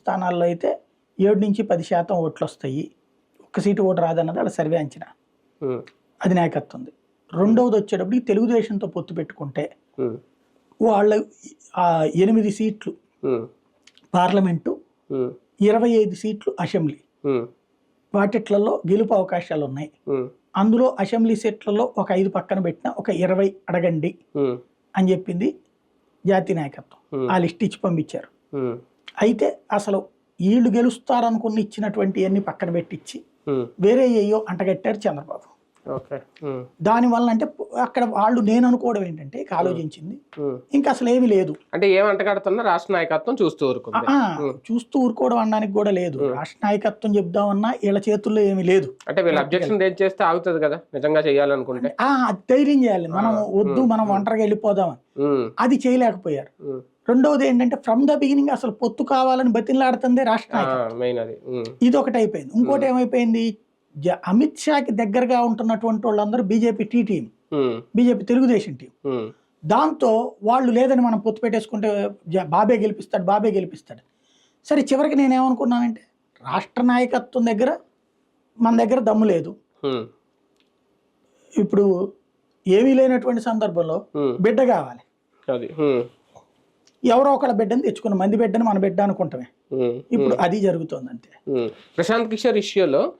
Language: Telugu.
స్థానాల్లో అయితే ఏడు నుంచి పది శాతం ఓట్లు వస్తాయి ఒక్క సీటు ఓటు రాదన్నది వాళ్ళ సర్వే అంచనా. అది నాయకత్వం ఉంది. రెండవది వచ్చేటప్పటికి తెలుగుదేశంతో పొత్తు పెట్టుకుంటే వాళ్ళ ఎనిమిది సీట్లు పార్లమెంటు ఇరవై ఐదు సీట్లు అసెంబ్లీ. వాటిట్లలో గెలుపు అవకాశాలు ఉన్నాయి. అందులో అసెంబ్లీ సీట్లలో ఒక ఐదు పక్కన పెట్టిన ఒక ఇరవై అడగండి అని చెప్పింది జాతీయ నాయకత్వం. ఆ లిస్ట్ ఇచ్చి పంపించారు. అయితే అసలు వీళ్ళు గెలుస్తారనుకుని ఇచ్చినటువంటి అన్ని పక్కన పెట్టించి వేరే అయ్యో అంటగట్టారు చంద్రబాబు. ఓకే. ఉమ్, దానివల్ల అంటే అక్కడ వాళ్ళు నేను అనుకోవడం ఏంటంటే ఇక ఆలోచించింది. ఇంకా అసలు ఏమీ లేదు. అంటే ఏం అంటగడుతున్నా రాష్ట్ర నాయకత్వం చూస్తూ ఊరుకుంది. చూస్తూ ఊరుకోవడం అనడానికి కూడా లేదు. రాష్ట్ర నాయకత్వం చెప్దామన్నా వీళ్ళ చేతుల్లో ఏమీ లేదు. అంటే వీళ్ళు అబ్జెక్షన్ రేజ్ చేస్తే ఆగుతుంది కదా నిజంగా చేయాలనుకుంటే. ధైర్యం చేయాలి. మనం వద్దు మనం ఒంటరిగా వెళ్ళిపోదామని. అది చేయలేకపోయారు. రెండవది ఏంటంటే ఫ్రమ్ ద బిగినింగ్ అసలు పొత్తు కావాలని బతిలాడుతుందే రాష్ట్ర మెయిన్ అది. ఇది ఒకటి అయిపోయింది ఇంకోటి ఏమైపోయింది? అమిత్ షాకి దగ్గరగా ఉంటున్నటువంటి వాళ్ళందరూ BJP T team BJP Telugudesam team. దాంతో వాళ్ళు లేదని మనం పొత్తు పెట్టేసుకుంటే బాబే గెలిపిస్తాడు బాబే గెలిపిస్తాడు. సరే చివరికి నేనేమనుకున్నానంటే రాష్ట్ర నాయకత్వం దగ్గర మన దగ్గర దమ్ము లేదు. ఇప్పుడు ఏమీ లేనటువంటి సందర్భంలో బిడ్డ కావాలి. ఎవరో ఒకళ్ళ బిడ్డని తెచ్చుకున్న. మంది బిడ్డని మన బిడ్డ అనుకుంటామే. ఇప్పుడు అది జరుగుతుంది అంతే. ప్రశాంత్ కిషోర్ ఇష్యూలో